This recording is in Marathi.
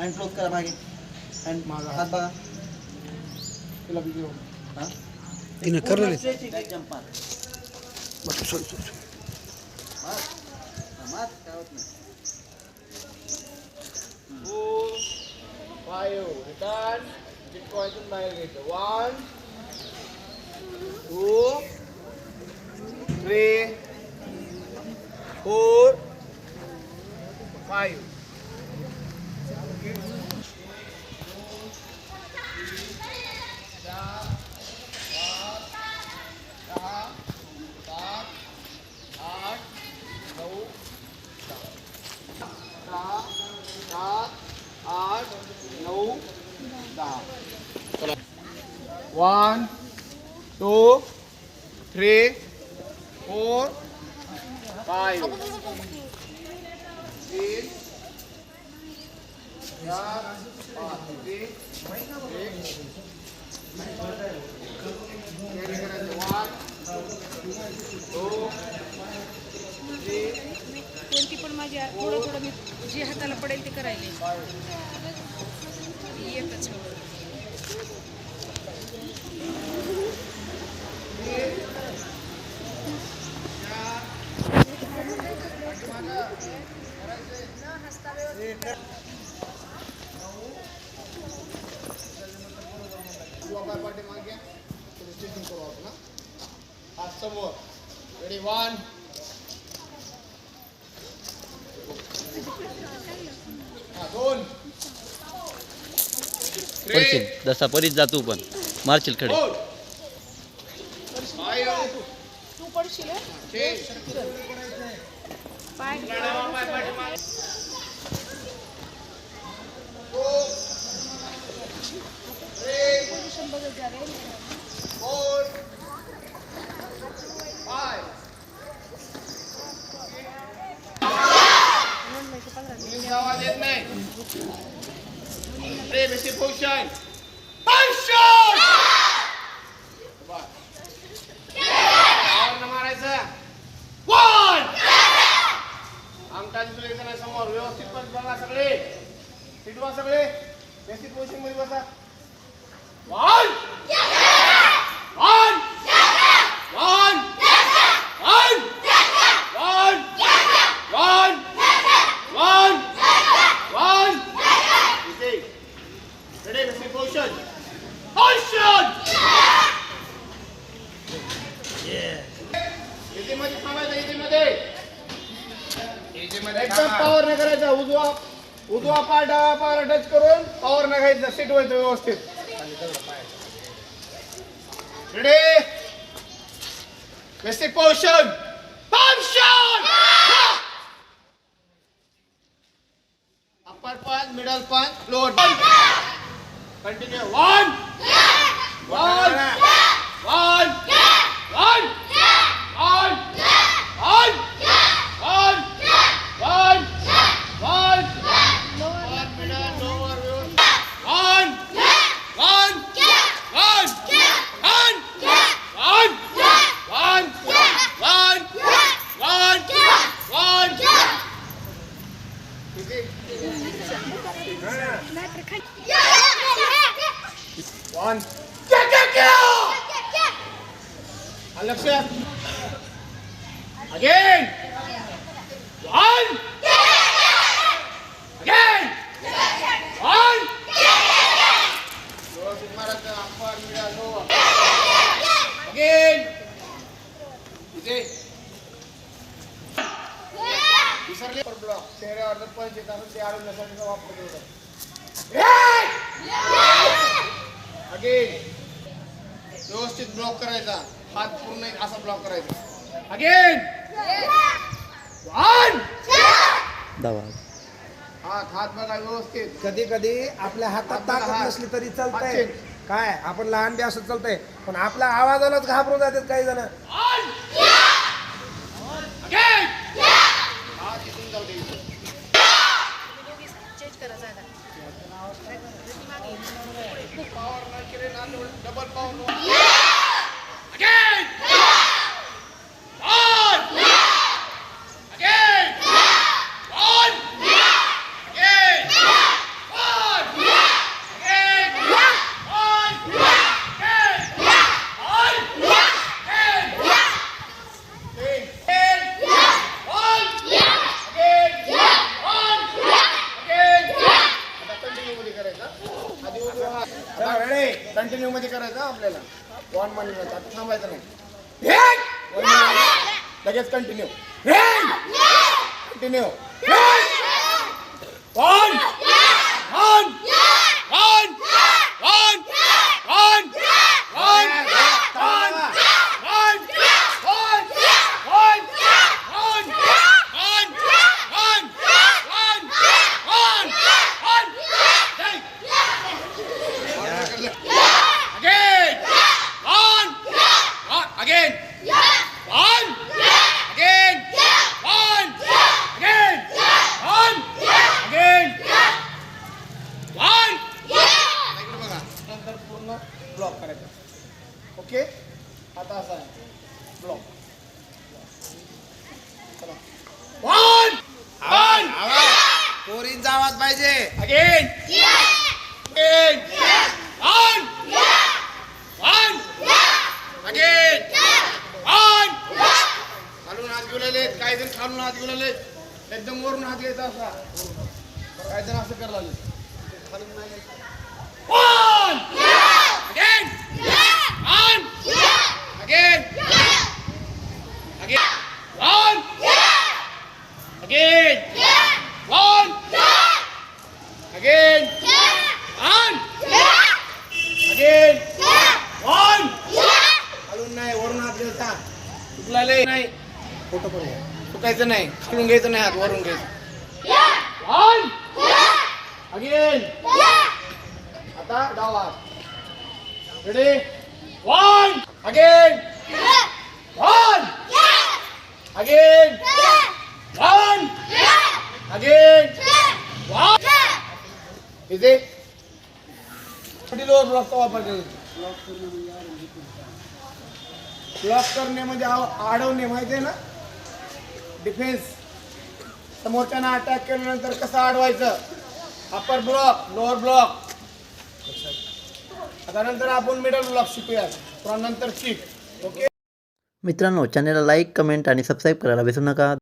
हँड क्लोज करा मागे. हँड माझा हात बघा. तिला बिझी हो? हां तिने करले जंपार बस सॉरी सॉरी मार. मार. काय होत नाही. Four five one two three four five तीन चार पाच एक वन टू थ्री कोणती पण माझी थोडं थोडं मी जे हाताला पडेल ते करायले एकच किंवा काय पाठीमागे थोडी स्टेचिंग करू आपण ना हात समोर रेडी वन दोन पडशील. जसा परीत जातो पण. मारशील खडे. तू पडशील Angkat dulu internet semua, yuk cepat bangga sekali. Tidur bangga sekali. Besi pusing mulai bangga. करायचा उजवा उजवा पाय डावा पाय टच करून पॉवर नाही घ्यायचं सीट व्हायचं व्यवस्थित. Ready? Let's take potion. Upper punch, middle punch, lower punch. Continue. One. One. लक्ष. Again one again one again विसरले ब्लॉक चेहऱ्यावर पंच येत असेल ते आरोग्यासाठी वापर करू अगेन व्यवस्थित ब्लॉक करायचा. हात पूर्ण एक असा ब्लॉक करायचा. अगेन वन धावा हात हात बघा व्यवस्थित. कधी कधी आपल्या हातात ताकद. नसली तरी चालतंय. काय आपण लहान बी असं चालतंय. पण आपल्या आवाजालाच घाबरून जातात काही जण. अगेन हात इथून जाऊ दे. इथून. चेंज करा जागा. पॉवर नाही केले ना डबल पॉवर कंटिन्यू मध्ये करायचं आपल्याला. वन वन थांबायचं नाही. लगेच कंटिन्यू कंटिन्यू वन आवाज पाहिजे again again one one again one खालून हात घेऊन काही जण खालून हात घेऊन एकदम वरून हात घ्यायचा असा काही जण असं करायला खालून नाही घ्यायचं. One! Again! One! Again! चुकायचं नाही. खालून घ्यायचं नाही हात वरून घ्यायचं अगेन आता डावा ready one again one again one again one इथे लोअर ब्लॉकचा वापर करायचा ब्लॉक करणे म्हणजे अडवणे माहिती आहे ना? डिफेन्स. समोरच्यानं अटॅक केल्यानंतर कसं अडवायचं? अपर ब्लॉक लोअर ब्लॉक आता नंतर आपण मिडल ब्लॉक शिकूया नंतर किक ओके मित्रांनो चॅनेलला लाईक कमेंट आणि सबस्क्राईब करायला विसरू नका.